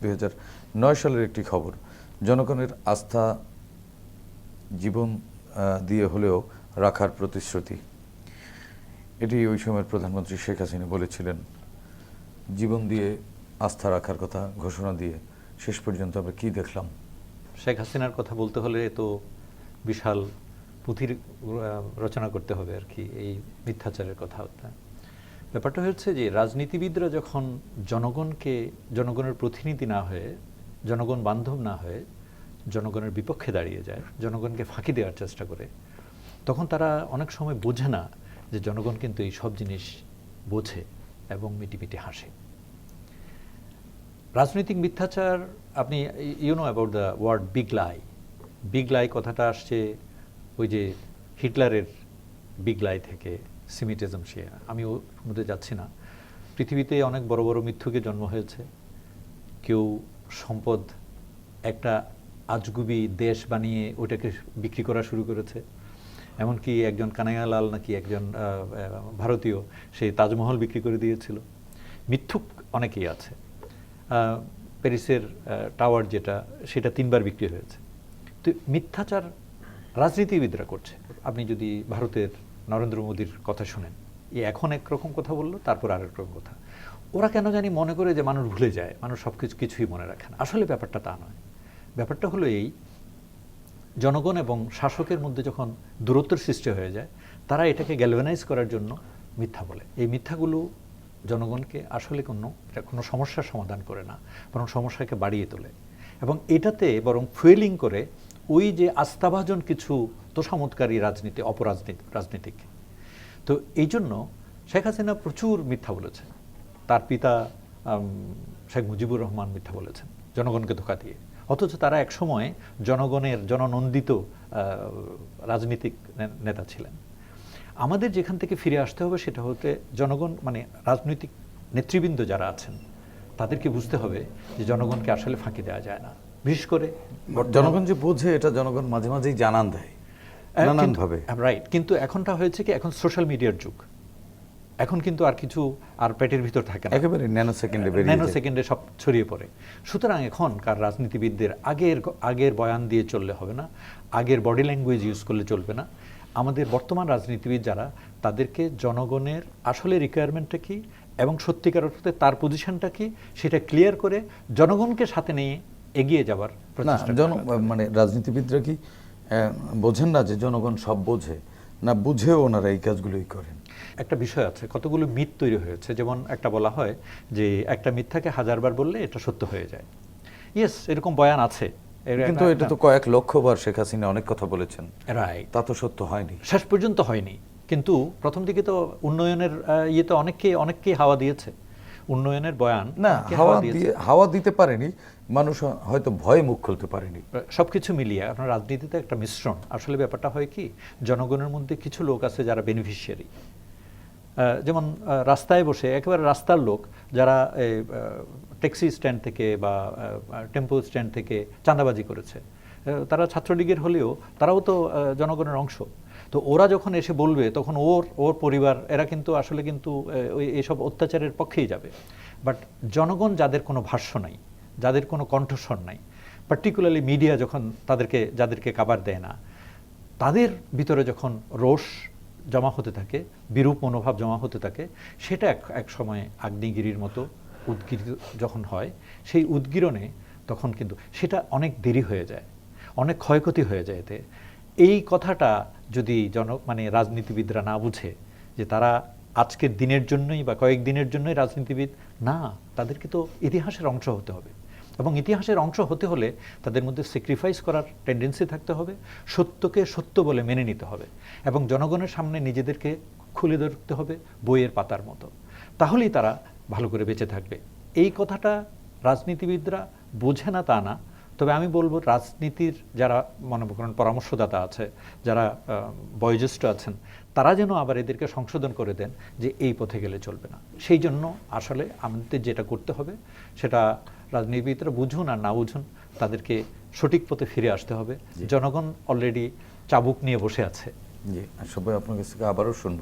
দুই সালের একটি খবর। জনগণের আস্থা জীবন দিয়ে হলেও রাখার প্রতিশ্রুতি। এটি ওই সময়ের প্রধানমন্ত্রী শেখ হাসিনা বলেছিলেন, জীবন দিয়ে আস্থা রাখার কথা ঘোষণা দিয়ে শেষ পর্যন্ত আমরা কি দেখলাম? শেখ হাসিনার কথা বলতে হলে তো বিশাল পুঁথির রচনা করতে হবে আর কি, এই মিথ্যাচারের কথা। ব্যাপারটা হচ্ছে যে রাজনীতিবিদরা যখন জনগণকে, জনগণের প্রতিনিধি না হয়ে, জনগণ বান্ধব না হয়ে জনগণের বিপক্ষে দাঁড়িয়ে যায়, জনগণকে ফাঁকি দেওয়ার চেষ্টা করে, তখন তারা অনেক সময় বোঝে না যে জনগণ কিন্তু এই সব জিনিস বোঝে এবং মিটিমিটি হাসে। রাজনৈতিক মিথ্যাচার, আপনি you know about the word big lie big lie কথাটা আসছে ওই যে হিটলারের বিগ লাই থেকে। সিমিটিজম সে, আমি ওর মধ্যে যাচ্ছি না। পৃথিবীতে অনেক বড় বড় মিথ্যুকে জন্ম হয়েছে। কেউ সম্পদ একটা আজগুবি দেশ বানিয়ে ওটাকে বিক্রি করা শুরু করেছে। এমনকি একজন কানাইয়ালাল নাকি একজন ভারতীয় সেই তাজমহল বিক্রি করে দিয়েছিল। মিথ্যুক অনেকেই আছে। প্যারিসের টাওয়ার যেটা, সেটা তিনবার বিক্রি হয়েছে। তো মিথ্যাচার রাজনীতিবিদরা করছে। আপনি যদি ভারতের নরেন্দ্র মোদীর কথা শুনেন। এ এখন একরকম কথা বলল, তারপর আরেক রকম কথা। ওরা কেন জানি মনে করে যে মানুষ ভুলে যায়, মানুষ সব কিছু কিছুই মনে রাখে না। আসলে ব্যাপারটা তা নয়। ব্যাপারটা হলো এই, জনগণ এবং শাসকের মধ্যে যখন দূরত্বের সৃষ্টি হয়ে যায়, তারা এটাকে গ্যালভানাইজ করার জন্য মিথ্যা বলে। এই মিথ্যাগুলো জনগণকে আসলে কোনো, এটা কোনো সমস্যার সমাধান করে না, বরং সমস্যাকে বাড়িয়ে তোলে। এবং এটাতে বরং ফুয়েলিং করে ওই যে আস্থাভাজন কিছু তোষামতকারী রাজনীতি, অপরাজনীতি, রাজনীতিক। তো এই জন্য শেখ হাসিনা প্রচুর মিথ্যা বলেছে তার পিতা শেখ মুজিবুর রহমান মিথ্যা বলেছেন, জনগণকে ধোকা দিয়ে। অথচ তারা একসময় জনগণের জননন্দিত রাজনীতিক নেতা ছিলেন। আমাদের যেখান থেকে ফিরে আসতে হবে সেটা হতে জনগণ মানে রাজনৈতিক নেতৃবৃন্দ যারা আছেন, তাদেরকে বুঝতে হবে যে জনগণকে আসলে ফাঁকি দেওয়া যায় না। বিশেষ করে জনগণ যে বোঝে এটা জনগণ মাঝে মাঝেই জানান দেয় নানানভাবে। রাইট কিন্তু এখনটা হয়েছে কি এখন সোশ্যাল মিডিয়ার যুগ। এখন কিন্তু আর কিছু আর পেটের ভিতর থাকে না। একেবারে ন্যানো সেকেন্ডে ন্যানো। সেকেন্ডে সব ছড়িয়ে পড়ে। সুতরাং এখনকার রাজনীতিবিদদের আগের আগের বয়ান দিয়ে চললে হবে না আগের বডি ল্যাঙ্গুয়েজ ইউজ করলে চলবে না। আমাদের বর্তমান রাজনীতিবিদ যারা তাদেরকে জনগণের আসলে রিকোয়ারমেন্টটা কি এবং সত্যিকার অর্থে তার পজিশনটা কি সেটা ক্লিয়ার করে জনগণকে সাথে নিয়ে এগিয়ে যাবার জন মানে রাজনীতিবিদরা কি বোঝেন না যে জনগণ সব বোঝে না বুঝেও ওনারা এই কাজগুলোই করেন? একটা বিষয় আছে কতগুলো মিথ তৈরি হয়েছে। যেমন একটা বলা হয় যে একটা মিথ্যাকে হাজারবার বললে এটা সত্য হয়ে যায়। ইয়েস এরকম বয়ান আছে। কিন্তু এটা তো কয়েক লক্ষবার শেখ হাসিনা অনেক কথা বলেছেন। রাইট তা তো সত্য হয়নি। শেষ পর্যন্ত হয়নি। কিন্তু প্রথম দিকে তো উন্নয়নের আহ, ইয়েতে অনেককে অনেককেই হাওয়া দিয়েছে। উন্নয়নের বয়ান না হাওয়া দিয়ে হাওয়া দিতে পারেনি মানুষ হয়তো ভয়ে মুখ খুলতে পারেনি। সবকিছু মিলিয়ে আপনার রাজনীতিতে একটা মিশ্রণ। আসলে ব্যাপারটা হয় কি জনগণের মধ্যে কিছু লোক আছে যারা বেনিফিশিয়ারি যেমন রাস্তায় বসে একেবারে রাস্তার লোক যারা ট্যাক্সি স্ট্যান্ড থেকে বা টেম্পো স্ট্যান্ড থেকে চাঁদাবাজি করেছে। তারা ছাত্রলীগের হলেও তারাও তো জনগণের অংশ। তো ওরা যখন এসে বলবে, তখন ওর ওর পরিবার, এরা কিন্তু আসলে কিন্তু ওই এইসব অত্যাচারের পক্ষেই যাবে। বাট জনগণ যাদের কোনো ভাষ্য নাই, যাদের কোনো কণ্ঠস্বর নাই পার্টিকুলারলি মিডিয়া যখন তাদেরকে, যাদেরকে কাবার দেয় না, তাদের ভিতরে যখন রোষ জমা হতে থাকে, বিরূপ মনোভাব জমা হতে থাকে, সেটা এক এক সময় আগ্নেয়গিরির মতো উদ্গীর যখন হয়, সেই উদ্গীরণে তখন কিন্তু সেটা অনেক দেরি হয়ে যায়, অনেক ক্ষয়ক্ষতি হয়ে যায় এতে। এই কথাটা যদি জন মানে রাজনীতিবিদরা না বুঝে যে তারা আজকের দিনের জন্যই বা কয়েক দিনের জন্যই রাজনীতিবিদ, না, তাদেরকে তো ইতিহাসের অংশ হতে হবে। এবং ইতিহাসের অংশ হতে হলে তাদের মধ্যে স্যাক্রিফাইস করার টেন্ডেন্সি থাকতে হবে, সত্যকে সত্য বলে মেনে নিতে হবে এবং জনগণের সামনে নিজেদেরকে খুলে ধরতে হবে বইয়ের পাতার মতো। তাহলেই তারা ভালো করে বেঁচে থাকবে। এই কথাটা রাজনীতিবিদরা বোঝে না তা না তবে আমি বলব রাজনীতির যারা মনে করেন পরামর্শদাতা আছে যারা বয়োজ্যেষ্ঠ আছেন তারা যেন আবার এদেরকে সংশোধন করে দেন যে এই পথে গেলে চলবে না। সেই জন্য আসলে আমাদের যেটা করতে হবে সেটা রাজনীতিবিদরা বুঝুন আর না বুঝুন তাদেরকে সঠিক পথে ফিরে আসতে হবে। জনগণ অলরেডি চাবুক নিয়ে বসে আছে। জি সবাই আপনার কাছ থেকে আবারও শুনব।